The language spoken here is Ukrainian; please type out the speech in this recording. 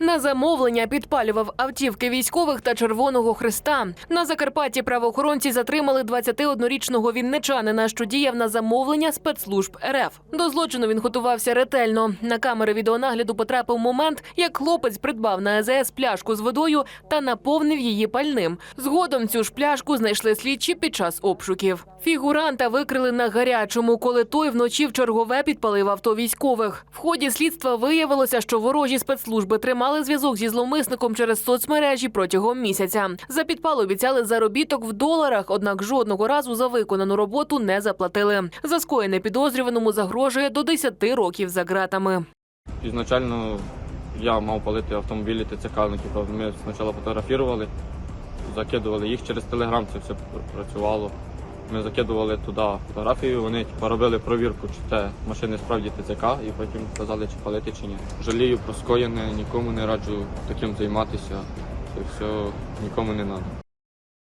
На замовлення підпалював автівки військових та Червоного Христа. На Закарпатті правоохоронці затримали 21-річного вінничанина, що діяв на замовлення спецслужб РФ. До злочину він готувався ретельно. На камери відеонагляду потрапив момент, як хлопець придбав на АЗС пляшку з водою та наповнив її пальним. Згодом цю ж пляшку знайшли слідчі під час обшуків. Фігуранта викрили на гарячому, коли той вночі в чергове підпалив авто військових. В ході слідства виявилося, що ворожі спецслужби тримали зв'язок зі зловмисником через соцмережі протягом місяця. За підпал обіцяли заробіток в доларах, однак жодного разу за виконану роботу не заплатили. За скоєне підозрюваному загрожує до 10 років за ґратами. Ізначально я мав палити автомобілі ТЦКників. Ми спочатку фотографували, закидували їх через телеграм, це все працювало. Ми закидували туди фотографію, вони типу, робили провірку, чи це машини справді ТЦК, і потім казали, чи палити, чи ні. Жалію про скоєне, нікому не раджу таким займатися. Це все нікому не треба.